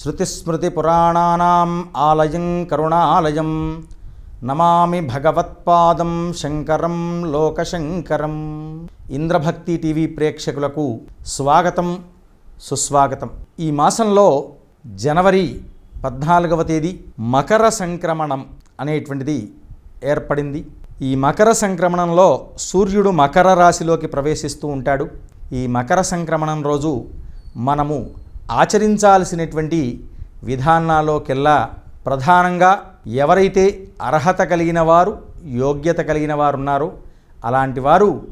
శృతిస్మృతిపురాణానాం ఆలయం కరుణాలయం నమామి భగవత్పాదం శంకరం లోకశంకరం ఇంద్రభక్తి టీవీ ప్రేక్షకులకు స్వాగతం సుస్వాగతం। ఈ మాసంలో జనవరి పద్నాలుగవ తేదీ మకర సంక్రమణం అనేటువంటిది ఏర్పడింది. ఈ మకర సంక్రమణంలో సూర్యుడు మకర రాశిలోకి ప్రవేశిస్తూ ఉంటాడు. ఈ మకర సంక్రమణం రోజు మనము ఆచరించాల్సినటువంటి విధానాల్లోకెల్లా ప్రధానంగా ఎవరైతే అర్హత కలిగిన వారు యోగ్యత కలిగిన వారు ఉన్నారో అలాంటి వారు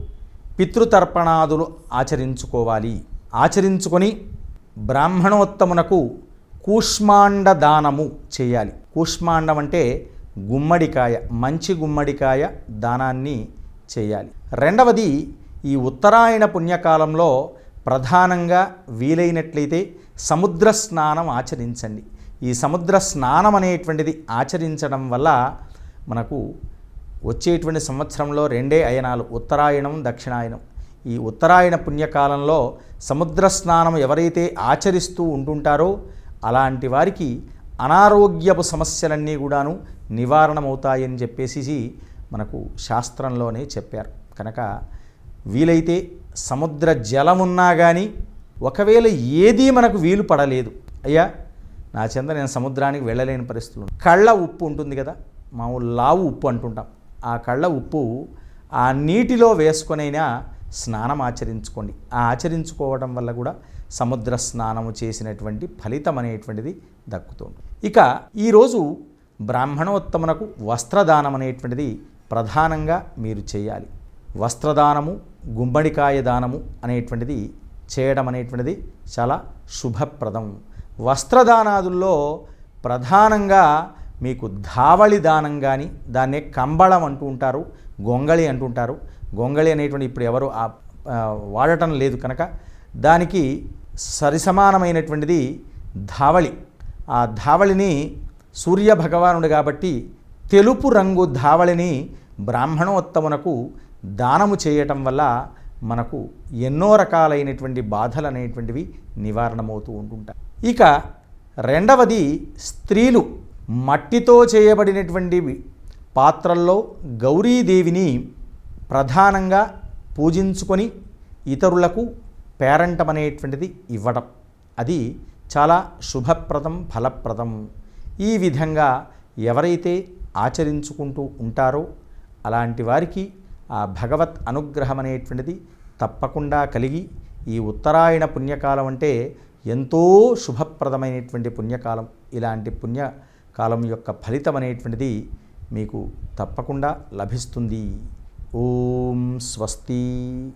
పితృతర్పణాదులు ఆచరించుకోవాలి. ఆచరించుకొని బ్రాహ్మణోత్తమునకు కూష్మాండ దానము చేయాలి. కూష్మాండం అంటే గుమ్మడికాయ మంచి గుమ్మడికాయ దానాన్ని చేయాలి. రెండవది ఈ ఉత్తరాయణ పుణ్యకాలంలో ప్రధానంగా వీలైనట్లయితే సముద్ర స్నానం ఆచరించండి. ఈ సముద్ర స్నానం అనేటువంటిది ఆచరించడం వల్ల మనకు వచ్చేటువంటి సంవత్సరంలో రెండే అయనాలు ఉత్తరాయణం దక్షిణాయనం. ఈ ఉత్తరాయణ పుణ్యకాలంలో సముద్ర స్నానం ఎవరైతే ఆచరిస్తూ ఉంటుంటారో అలాంటి వారికి అనారోగ్యపు సమస్యలన్నీ కూడాను నివారణమవుతాయని చెప్పేసి మనకు శాస్త్రంలోనే చెప్పారు. కనుక వీలైతే సముద్ర జలం ఉన్నా కానీ ఒకవేళ ఏదీ మనకు వీలు పడలేదు. అయ్యా నా చెంత నేను సముద్రానికి వెళ్ళలేని పరిస్థితులు కళ్ళ ఉప్పు ఉంటుంది కదా మామూలు లావు ఉప్పు అంటుంటాం. ఆ కళ్ళ ఉప్పు ఆ నీటిలో వేసుకొనైనా స్నానం ఆచరించుకోండి. ఆ ఆచరించుకోవడం వల్ల కూడా సముద్ర స్నానము చేసినటువంటి ఫలితం అనేటువంటిది దక్కుతుంది. ఇక ఈరోజు బ్రాహ్మణోత్తమునకు వస్త్రదానం అనేటువంటిది ప్రధానంగా మీరు చేయాలి. వస్త్రదానము గుమ్మడికాయ దానము అనేటువంటిది చేయడం అనేటువంటిది చాలా శుభప్రదం. వస్త్రదానాదుల్లో ప్రధానంగా మీకు ధావళి దానం కానీ దాన్నే కంబళం అంటూ ఉంటారు గొంగళి అంటుంటారు గొంగళి అనేటువంటి ఇప్పుడు ఎవరు వాడటం లేదు కనుక దానికి సరిసమానమైనటువంటిది ధావళి. ఆ ధావళిని సూర్య భగవానుడు కాబట్టి తెలుపు రంగు ధావళిని బ్రాహ్మణోత్తమునకు దానము చేయటం వల్ల మనకు ఎన్నో రకాలైనటువంటి బాధలు అనేటువంటివి నివారణమవుతూ ఉంటుంటాయి. ఇక రెండవది స్త్రీలు మట్టితో చేయబడినటువంటి పాత్రల్లో గౌరీదేవిని ప్రధానంగా పూజించుకొని ఇతరులకు పేరంటం అనేటువంటిది ఇవ్వడం అది చాలా శుభప్రదం ఫలప్రదం. ఈ విధంగా ఎవరైతే ఆచరించుకుంటూ ఉంటారో అలాంటి వారికి ఆ భగవత్ అనుగ్రహం అనేటువంటిది తప్పకుండా కలిగి ఈ ఉత్తరాయణ పుణ్యకాలం అంటే ఎంతో శుభప్రదమైనటువంటి పుణ్యకాలం. ఇలాంటి పుణ్యకాలం యొక్క ఫలితం అనేటువంటిది మీకు తప్పకుండా లభిస్తుంది. ఓం స్వస్తి.